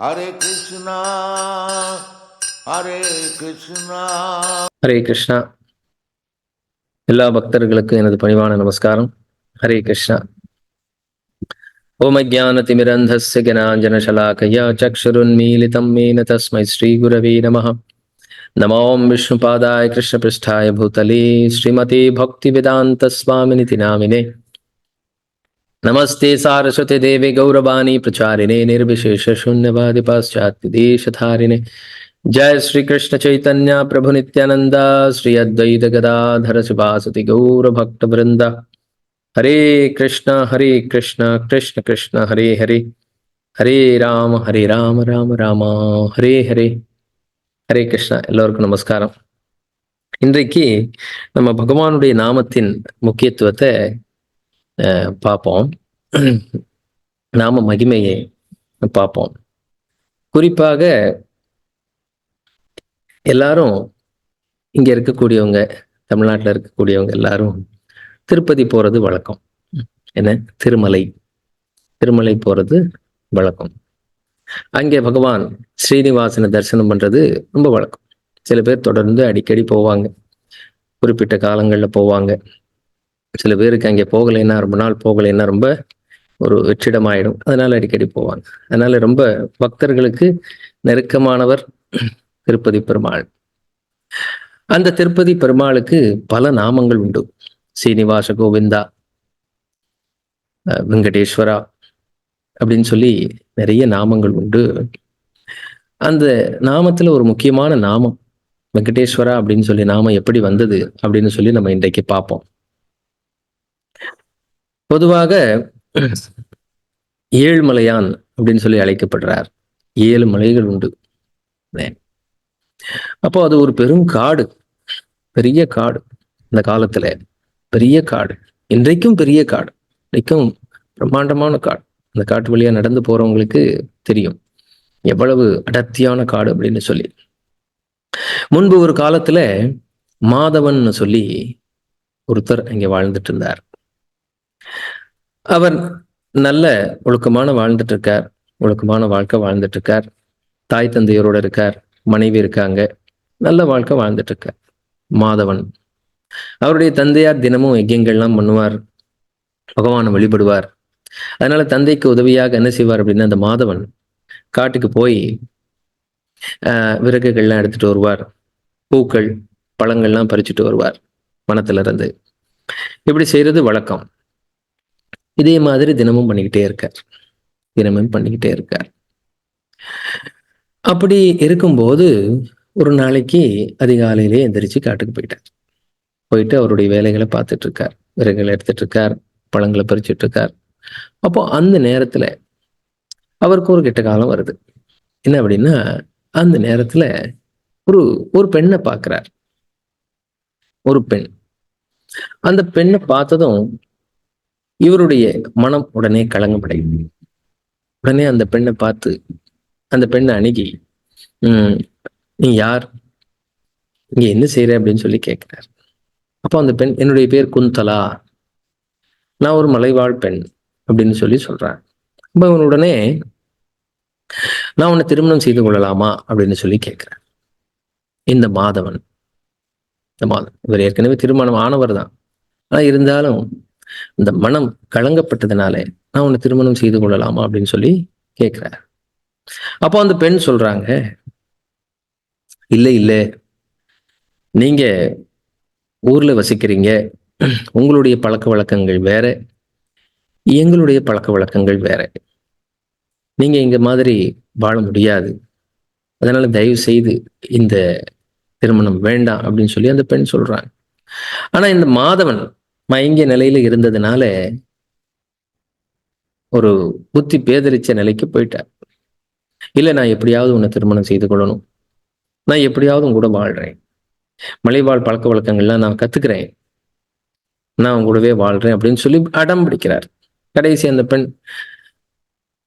Hare Krishna, Hare Krishna. Hare Krishna எல்லா பக்தர்களுக்கும் எனது பணிவான நமஸ்காரம் ஹரே கிருஷ்ணா ஓம் அஜானதிமிரந்தஸ்ய ஜனாஞ்சனசலாக்கயா சக்ஷுருன்மீலிதம் மேன தஸ்மை ஸ்ரீகுரவே நமः நமாம் விஷ்ணுபாதாய கிருஷ்ணபிருஷ்டாய பூதலே ஸ்ரீமதே பக்திவேதாந்தஸ்வாமினிதி நாமினே नमस्ते सारस्वते देवे गौरवाणी प्रचारिणे निर्विशेष शून्यवादि पाश्चात्य देशधारिणे जय श्री कृष्ण चैतन्य प्रभु नित्यानंद श्री अद्वैत गदाधर शिवासति गौर भक्त वृंद हरे कृष्ण हरे कृष्ण कृष्ण कृष्ण हरे हरे ஹரே ராம ஹரே ராம ராம ராமா ஹரே ஹரே ஹரே கிருஷ்ணா எல்லோருக்கும் நமஸ்காரம் இன்றைக்கு நம்ம பகவானுடைய நாமத்தின் முக்கியத்துவத்தை அஹ், பார்ப்போம். நாம மகிமையை பார்ப்போம். குறிப்பாக எல்லாரும் இங்க இருக்கக்கூடியவங்க தமிழ்நாட்டில் இருக்கக்கூடியவங்க எல்லாரும் திருப்பதி போறது வழக்கம். என்ன? திருமலை. திருமலை போறது வழக்கம். அங்கே பகவான் ஸ்ரீனிவாசனை தரிசனம் பண்றது ரொம்ப வழக்கம். சில பேர் தொடர்ந்து அடிக்கடி போவாங்க. குறிப்பிட்ட காலங்கள்ல போவாங்க. சில பேருக்கு அங்கே போகலைன்னா ரொம்ப நாள் போகலைன்னா ரொம்ப ஒரு வெற்றிடமாயிடும். அதனால அடிக்கடி போவாங்க. அதனால ரொம்ப பக்தர்களுக்கு நெருக்கமானவர் திருப்பதி பெருமாள். அந்த திருப்பதி பெருமாளுக்கு பல நாமங்கள் உண்டு. சீனிவாச கோவிந்தா அஹ் வெங்கடேஸ்வரா அப்படின்னு சொல்லி நிறைய நாமங்கள் உண்டு. அந்த நாமத்துல ஒரு முக்கியமான நாமம் வெங்கடேஸ்வரா அப்படின்னு சொல்லி நாமம் எப்படி வந்தது அப்படின்னு சொல்லி நம்ம இன்றைக்கு பார்ப்போம். பொதுவாக ஏழ்மலையான் அப்படின்னு சொல்லி அழைக்கப்படுறார். ஏழு மலைகள் உண்டு. அப்போ அது ஒரு பெரும் காடு. பெரிய காடு. இந்த காலத்துல பெரிய காடு. இன்றைக்கும் பெரிய காடு. இன்றைக்கும் பிரம்மாண்டமான காடு. அந்த காட்டு வழியா நடந்து போறவங்களுக்கு தெரியும். எவ்வளவு அடர்த்தியான காடு அப்படின்னு சொல்லி. முன்பு ஒரு காலத்துல மாதவன் சொல்லி ஒருத்தர் அங்கே வாழ்ந்துட்டு இருந்தார். அவர் நல்ல ஒழுக்கமான வாழ்ந்துட்டு இருக்கார் ஒழுக்கமான வாழ்க்கை வாழ்ந்துட்டு இருக்கார் தாய் தந்தையரோட இருக்கார். மனைவி இருக்காங்க. நல்ல வாழ்க்கை வாழ்ந்துட்டு இருக்கார் மாதவன். அவருடைய தந்தையார் தினமும் யஜ்யங்கள்லாம் பண்ணுவார். பகவானை வழிபடுவார். அதனால தந்தைக்கு உதவியாக என்ன செய்வார் அப்படின்னா அந்த மாதவன் காட்டுக்கு போய் ஆஹ் விறகுகள்லாம் எடுத்துட்டு வருவார். பூக்கள் பழங்கள்லாம் பறிச்சுட்டு வருவார். வனத்துல இருந்து இப்படி செய்யறது வழக்கம். இதே மாதிரி தினமும் பண்ணிக்கிட்டே இருக்கார் தினமும் பண்ணிக்கிட்டே இருக்கார் அப்படி இருக்கும்போது ஒரு நாளைக்கு அதிகாலையிலே எந்திரிச்சு காட்டுக்கு போயிட்டார். போயிட்டு அவருடைய வேலைகளை பார்த்துட்டு இருக்கார் விறகுகளை எடுத்துட்டு இருக்கார் பழங்களை பறிச்சுட்டு இருக்கார் அப்போ அந்த நேரத்துல அவருக்கு ஒரு கெட்ட காலம் வருது. என்ன அப்படின்னா அந்த நேரத்துல ஒரு ஒரு பெண்ணை பார்க்கிறார். ஒரு பெண். அந்த பெண்ணை பார்த்ததும் இவருடைய மனம் உடனே கலங்கமடையும் உடனே அந்த பெண்ணை பார்த்து அந்த பெண்ணை அணுகி உம் நீ யார்? இங்க என்ன செய்யற அப்படின்னு சொல்லி கேட்கிறார். அப்போ அந்த பெண் என்னுடைய பேர் குந்தலா. நான் ஒரு மலைவாழ் பெண் அப்படின்னு சொல்லி சொல்றேன். அப்ப அவன் உடனே நான் உன்னை திருமணம் செய்து கொள்ளலாமா? அப்படின்னு சொல்லி கேட்கிறேன் இந்த மாதவன் இந்த மாதவன் இவர் ஏற்கனவே திருமணம் ஆனவர் தான். ஆனா இருந்தாலும் இந்த மனம் கலங்கப்பட்டதுனால நான் உன்னை திருமணம் செய்து கொள்ளலாமா அப்படின்னு சொல்லி கேட்கிறார் அப்போ அந்த பெண் சொல்றாங்க இல்லை இல்லை. நீங்க ஊர்ல வசிக்கிறீங்க. உங்களுடைய பழக்க வழக்கங்கள் வேற. எங்களுடைய பழக்க வழக்கங்கள் வேற. நீங்க இங்க மாதிரி வாழ முடியாது. அதனால தயவு செய்து இந்த திருமணம் வேண்டாம் அப்படின்னு சொல்லி அந்த பெண் சொல்றாங்க. ஆனா இந்த மாதவன் மயங்கிய நிலையில இருந்ததுனால ஒரு புத்தி பேதரிச்ச நிலைக்கு போயிட்டார். இல்லை நான் எப்படியாவது உன்னை திருமணம் செய்து கொள்ளணும். நான் எப்படியாவது உன் கூட வாழ்றேன். மலைவாழ் பழக்க வழக்கங்கள்லாம் நான் கத்துக்கிறேன். நான் உன் கூடவே வாழ்றேன் அப்படின்னு சொல்லி அடம் பிடிக்கிறார். கடைசி அந்த பெண்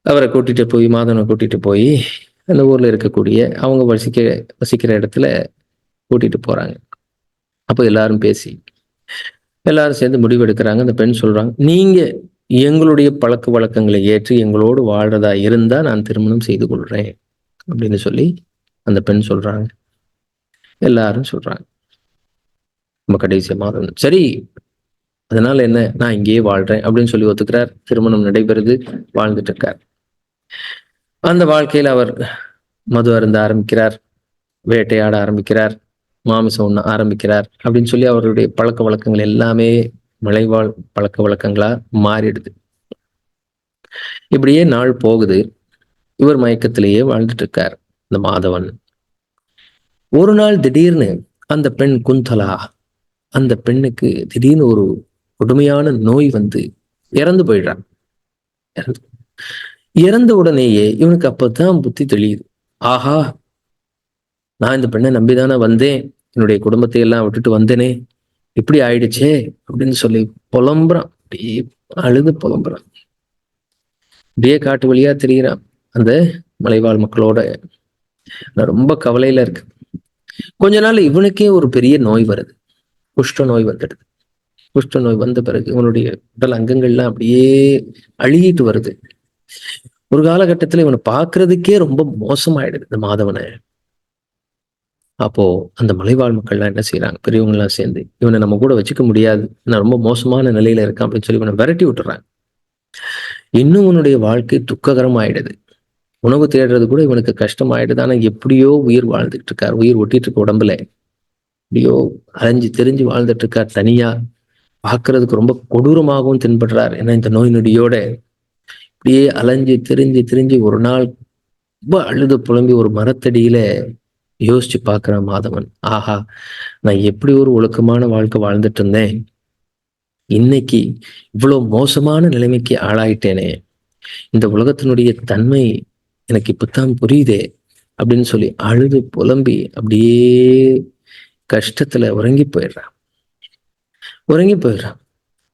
அவரை கூட்டிட்டு போய் மாதவனை கூட்டிட்டு போய் அந்த ஊர்ல இருக்கக்கூடிய அவங்க வசிக்க வசிக்கிற இடத்துல கூட்டிட்டு போறாங்க. அப்போ எல்லாரும் பேசி எல்லாரும் சேர்ந்து முடிவு எடுக்கிறாங்க அந்த பெண் சொல்றாங்க நீங்க எங்களுடைய பழக்க வழக்கங்களை ஏற்று எங்களோடு வாழ்றதா இருந்தா நான் திருமணம் செய்து கொள்றேன். அப்படின்னு சொல்லி அந்த பெண் சொல்றாங்க. எல்லாரும் சொல்றாங்க. நம்ம கடைசி மாதம் சரி அதனால என்ன? நான் இங்கேயே வாழ்றேன் அப்படின்னு சொல்லி ஒத்துக்கிறார். திருமணம் நடைபெறுது வாழ்ந்துட்டு இருக்கார். அந்த வாழ்க்கையில் அவர் மது அருந்த ஆரம்பிக்கிறார் வேட்டையாட ஆரம்பிக்கிறார். மாமிசம் உண்ண ஆரம்பிக்கிறார் அப்படின்னு சொல்லி அவருடைய பழக்க வழக்கங்கள் எல்லாமே மலைவாழ் பழக்க வழக்கங்களா மாறிடுது. இப்படியே நாள் போகுது. இவர் மயக்கத்திலேயே வாழ்ந்துட்டு இருக்கார் இந்த மாதவன். ஒரு நாள் திடீர்னு அந்த பெண் குந்தலா அந்த பெண்ணுக்கு திடீர்னு ஒரு கொடுமையான நோய் வந்து இறந்து போயிடுறான். இறந்து இறந்த உடனேயே இவனுக்கு அப்பதான் புத்தி தெளியுது. ஆஹா நான் இந்த பெண்ணை நம்பிதானே வந்தேன். என்னுடைய குடும்பத்தை எல்லாம் விட்டுட்டு வந்தேனே. இப்படி ஆயிடுச்சே அப்படின்னு சொல்லி புலம்புறான். அப்படியே அழுது புலம்புறான். அப்படியே காட்டு வழியா தெரிகிறான் அந்த மலைவாழ் மக்களோட. நான் ரொம்ப கவலையில இருக்கு கொஞ்ச நாள் இவனுக்கே ஒரு பெரிய நோய் வருது. குஷ்ட நோய் வந்துடுது. குஷ்ட நோய் வந்த பிறகு இவனுடைய உடல் அங்கங்கள்லாம் அப்படியே அழுகிட்டு வருது. ஒரு காலகட்டத்துல இவனை பார்க்கறதுக்கே ரொம்ப மோசமாயிடுது இந்த மாதவனை. அப்போ அந்த மலைவாழ் மக்கள்லாம் என்ன செய்யறாங்க பெரியவங்களாம் சேர்ந்து இவனை நம்ம கூட வச்சுக்க முடியாது. நான் ரொம்ப மோசமான நிலையில இருக்கான் அப்படின்னு சொல்லி இவனை விரட்டி விட்டுறாங்க. இன்னும் உன்னுடைய வாழ்க்கை துக்ககரம் ஆயிடுது உணவு தேடுறது கூட இவனுக்கு கஷ்டமாயிடுது. ஆனா எப்படியோ உயிர் வாழ்ந்துட்டு இருக்கார். உயிர் ஒட்டிட்டு இருக்க உடம்புல. எப்படியோ அலைஞ்சு தெரிஞ்சு வாழ்ந்துட்டு இருக்கார் தனியா. பார்க்கறதுக்கு ரொம்ப கொடூரமாகவும் தென்படுறார். ஏன்னா இந்த நோய் நொடியோட இப்படியே அலைஞ்சு திரிஞ்சு திரிஞ்சு ஒரு நாள் ரொம்ப அழுது புலம்பி ஒரு மரத்தடியில யோசிச்சு பார்க்கிறான் மாதவன். ஆஹா நான் எப்படி ஒரு ஒழுக்கமான வாழ்க்கை வாழ்ந்துட்டு இருந்தேன்? இன்னைக்கு இவ்வளவு மோசமான நிலைமைக்கு ஆளாயிட்டேனே. இந்த உலகத்தினுடைய தன்மை எனக்கு இப்பத்தான் புரியுதே அப்படின்னு சொல்லி அழுது புலம்பி அப்படியே கஷ்டத்துல உறங்கி போயிடுறான். உறங்கி போயிடுறான்.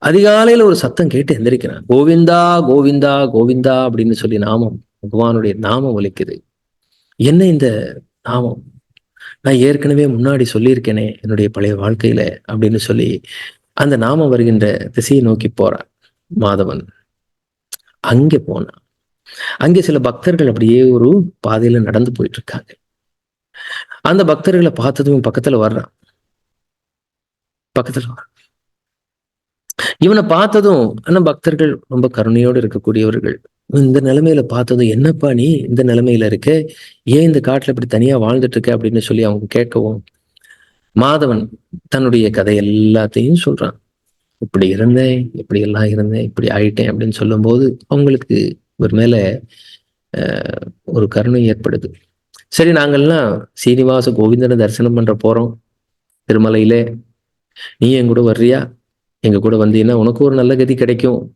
அதிகாலையில ஒரு சத்தம் கேட்டு எந்திரிக்கிறான். கோவிந்தா கோவிந்தா கோவிந்தா அப்படின்னு சொல்லி நாமம் பகவானுடைய நாமம் ஒலிக்குது. என்ன இந்த நாமம்? நான் ஏற்கனவே முன்னாடி சொல்லியிருக்கேனே என்னுடைய பழைய வாழ்க்கையில அப்படின்னு சொல்லி அந்த நாம வருகின்ற திசையை நோக்கி போறான் மாதவன். அங்கே போனான் அங்கே சில பக்தர்கள் அப்படியே ஒரு பாதையில நடந்து போயிட்டு இருக்காங்க அந்த பக்தர்களை பார்த்ததும் பக்கத்துல வர்றான். பக்கத்துல வர்றான். இவனை பார்த்ததும் ஆனா பக்தர்கள் ரொம்ப கருணையோடு இருக்கக்கூடியவர்கள். இந்த நிலைமையில பார்த்ததும் என்னப்பா நீ இந்த நிலைமையில இருக்க? ஏன் இந்த காட்டுல இப்படி தனியா வாழ்ந்துட்டு இருக்க? அப்படின்னு சொல்லி அவங்க கேட்கவும் மாதவன் தன்னுடைய கதை எல்லாத்தையும் சொல்றான். இப்படி இருந்தேன் இப்படி எல்லாம் இருந்தேன் இப்படி ஆயிட்டேன் அப்படின்னு சொல்லும்போது அவங்களுக்கு ஒரு மேல ஒரு கருணை ஏற்படுது. சரி நாங்கள்லாம் சீனிவாச கோவிந்தனை தரிசனம் பண்ற போறோம் திருமலையிலே. நீ என் கூட வர்றியா? எங்க கூட வந்தீங்கன்னா உனக்கு ஒரு நல்ல கதி கிடைக்கும்.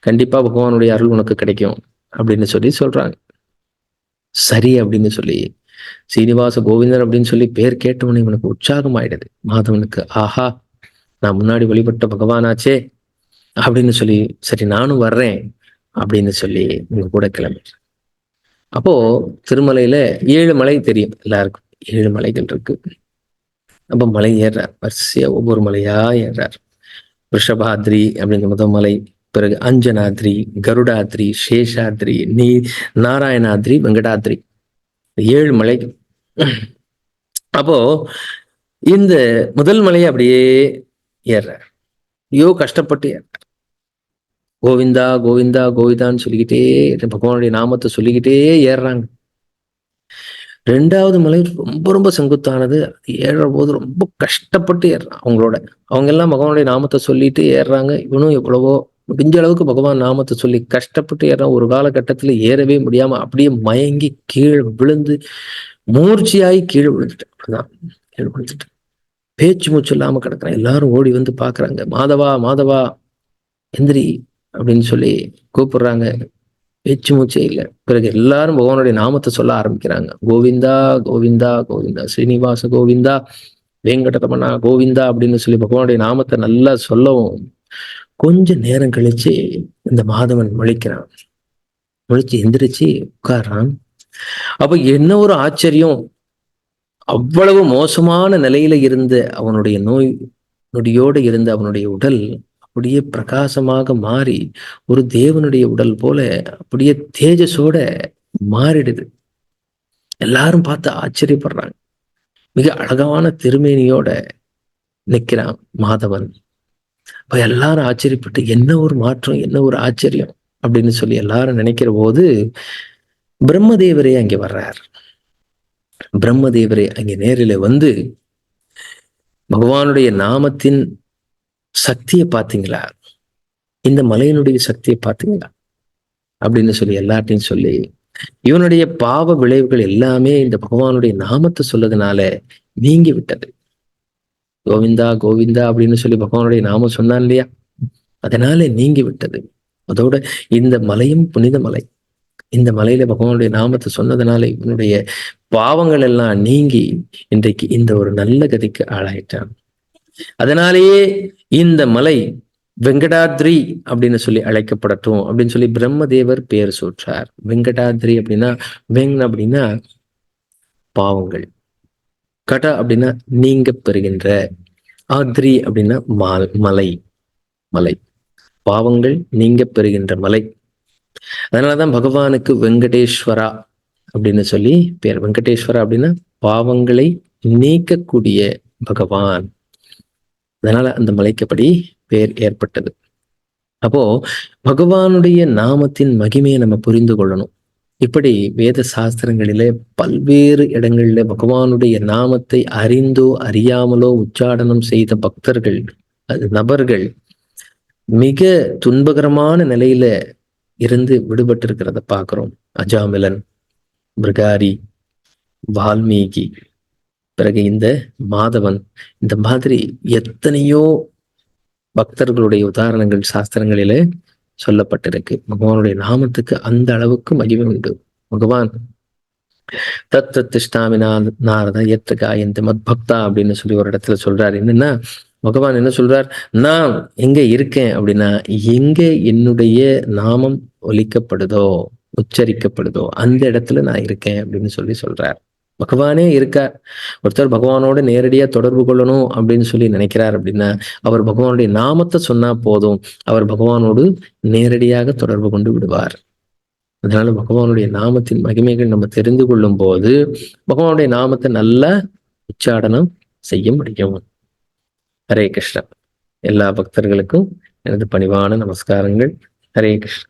கண்டிப்பா பகவானுடைய அருள் உனக்கு கிடைக்கும் அப்படின்னு சொல்லி சொல்றாங்க. சரி அப்படின்னு சொல்லி சீனிவாச கோவிந்தன் அப்படின்னு சொல்லி பேர் கேட்டவனே இவனுக்கு உற்சாகம் ஆயிடுது. மாதவனுக்கு ஆஹா நான் முன்னாடி வழிபட்ட பகவானாச்சே அப்படின்னு சொல்லி சரி நானும் வர்றேன் அப்படின்னு சொல்லி உங்க கூட கிளம்பி அப்போ திருமலையில ஏழு மலை தெரியும் எல்லாருக்கும். ஏழு மலைகள் இருக்கு. அப்ப மலை ஏறுறார். வரிசையா ஒவ்வொரு மலையா ஏறுறார். ரிஷபாத்ரி அப்படிங்கிற முதல் மலை. பிறகு அஞ்சனாத்ரி கருடாத்ரி சேஷாத்ரி நீ நாராயணாத்ரி வெங்கடாத்ரி. ஏழு மலை. அப்போ இந்த முதல் மலையை அப்படியே ஏறார் ஐயோ கஷ்டப்பட்டு ஏறார் கோவிந்தா கோவிந்தா கோவிந்தான்னு சொல்லிக்கிட்டே பகவானுடைய நாமத்தை சொல்லிக்கிட்டே ஏறுறாங்க. ரெண்டாவது மலை ரொம்ப ரொம்ப செங்குத்தானது. அது ஏறுற போது ரொம்ப கஷ்டப்பட்டு ஏறுறான் அவங்களோட. அவங்க எல்லாம் பகவானுடைய நாமத்தை சொல்லிட்டு ஏறுறாங்க. இவனும் எவ்வளவோ முடிஞ்ச அளவுக்கு பகவான் நாமத்தை சொல்லி கஷ்டப்பட்டு ஏறோம் ஒரு காலகட்டத்துல ஏறவே முடியாம அப்படியே மயங்கி கீழே விழுந்து மூர்ச்சியாகி கீழே விழுந்துட்டேன். அப்படிதான் கீழே விழுந்துட்டேன். பேச்சு மூச்சு இல்லாம கிடக்குறேன். எல்லாரும் ஓடி வந்து பாக்குறாங்க மாதவா மாதவா எந்திரி அப்படின்னு சொல்லி கூப்பிடுறாங்க. பேச்சு மூச்சே இல்லை. பிறகு எல்லாரும் பகவானுடைய நாமத்தை சொல்ல ஆரம்பிக்கிறாங்க. கோவிந்தா கோவிந்தா கோவிந்தா ஸ்ரீனிவாச கோவிந்தா வெங்கடரமணா கோவிந்தா அப்படின்னு சொல்லி பகவானுடைய நாமத்தை நல்லா சொல்லவும் கொஞ்ச நேரம் கழிச்சு இந்த மாதவன் முழிக்கிறான். முழிச்சு எந்திரிச்சு உட்கார்றான். அப்ப என்ன ஒரு ஆச்சரியம். அவ்வளவு மோசமான நிலையில இருந்த அவனுடைய நோய் நொடியோடு இருந்த அவனுடைய உடல் அப்படியே பிரகாசமாக மாறி ஒரு தேவனுடைய உடல் போல அப்படியே தேஜஸோட மாறிடுது. எல்லாரும் பார்த்து ஆச்சரியப்படுறாங்க. மிக அழகான திருமேனியோட நிக்கிறான் மாதவன். அப்ப எல்லாரும் ஆச்சரியப்பட்டு என்ன ஒரு மாற்றம்? என்ன ஒரு ஆச்சரியம்? அப்படின்னு சொல்லி எல்லாரும் நினைக்கிற போது பிரம்மதேவரே அங்கே வர்றார். பிரம்மதேவரே அங்கே நேரில் வந்து பகவானுடைய நாமத்தின் சக்தியை பார்த்தீங்களா? இந்த மலையினுடைய சக்தியை பார்த்தீங்களா? அப்படின்னு சொல்லி எல்லார்ட்டையும் சொல்லி இவனுடைய பாவ விளைவுகள் எல்லாமே இந்த பகவானுடைய நாமத்தை சொல்லதுனால நீங்கி விட்டது. கோவிந்தா கோவிந்தா அப்படின்னு சொல்லி பகவானுடைய நாமம் சொன்னான் இல்லையா? அதனால நீங்கி விட்டது. அதோட இந்த மலையும் புனித மலை. இந்த மலையில பகவானுடைய நாமத்தை சொன்னதுனால இவனுடைய பாவங்கள் எல்லாம் நீங்கி இன்றைக்கு இந்த ஒரு நல்ல கதிக்கு ஆளாயிட்டான். அதனாலேயே இந்த மலை வெங்கடாத்ரி அப்படின்னு சொல்லி அழைக்கப்படட்டும் அப்படின்னு சொல்லி பிரம்மதேவர் பெயர் சூற்றார். வெங்கடாத்ரி அப்படின்னா வெங் அப்படின்னா பாவங்கள். கட அப்படின்னா நீங்க பெறுகின்ற ஆத்ரி அப்படின்னா மால் மலை மலை. பாவங்கள் நீங்க பெறுகின்ற மலை. அதனாலதான் பகவானுக்கு வெங்கடேஸ்வரா அப்படின்னு சொல்லி பேர். வெங்கடேஸ்வரா அப்படின்னா பாவங்களை நீக்கக்கூடிய பகவான். அதனால அந்த மலைக்கப்படி பேர் ஏற்பட்டது. அப்போ பகவானுடைய நாமத்தின் மகிமையை நம்ம புரிந்து கொள்ளணும். இப்படி வேத சாஸ்திரங்களிலே பல்வேறு இடங்களிலே பகவானுடைய நாமத்தை அறிந்தோ அறியாமலோ உச்சாடனம் செய்த பக்தர்கள் அது நபர்கள் மிக துன்பகரமான நிலையில இருந்து விடுபட்டிருக்கிறத பார்க்கிறோம். அஜாமிலன் பிருகாரி வால்மீகி பிறகு இந்த மாதவன் இந்த மாதிரி எத்தனையோ பக்தர்களுடைய உதாரணங்கள் சாஸ்திரங்களிலே சொல்லப்பட்டிருக்கு. பகவானுடைய நாமத்துக்கு அந்த அளவுக்கு மகிமை உண்டு. பகவான் தத் திஷ்டாமினா நாரத எத்த காயந்த மத் பக்தா அப்படின்னு சொல்லி ஒரு இடத்துல சொல்றாரு. என்னன்னா பகவான் என்ன சொல்றார்? நான் எங்க இருக்கேன் அப்படின்னா எங்க என்னுடைய நாமம் ஒலிக்கப்படுதோ உச்சரிக்கப்படுதோ அந்த இடத்துல நான் இருக்கேன் அப்படின்னு சொல்லி சொல்றார். பகவானே இருக்கார். ஒருத்தர் பகவானோட நேரடியா தொடர்பு கொள்ளணும் அப்படின்னு சொல்லி நினைக்கிறார் அப்படின்னா அவர் பகவானுடைய நாமத்தை சொன்னா போதும். அவர் பகவானோடு நேரடியாக தொடர்பு கொண்டு விடுவார். அதனால பகவானுடைய நாமத்தின் மகிமைகள் நம்ம தெரிந்து கொள்ளும் போது பகவானுடைய நாமத்தை நல்லா உச்சாடனம் செய்ய முடியும். ஹரே கிருஷ்ணா. எல்லா பக்தர்களுக்கும் எனது பணிவான நமஸ்காரங்கள். ஹரே கிருஷ்ணா.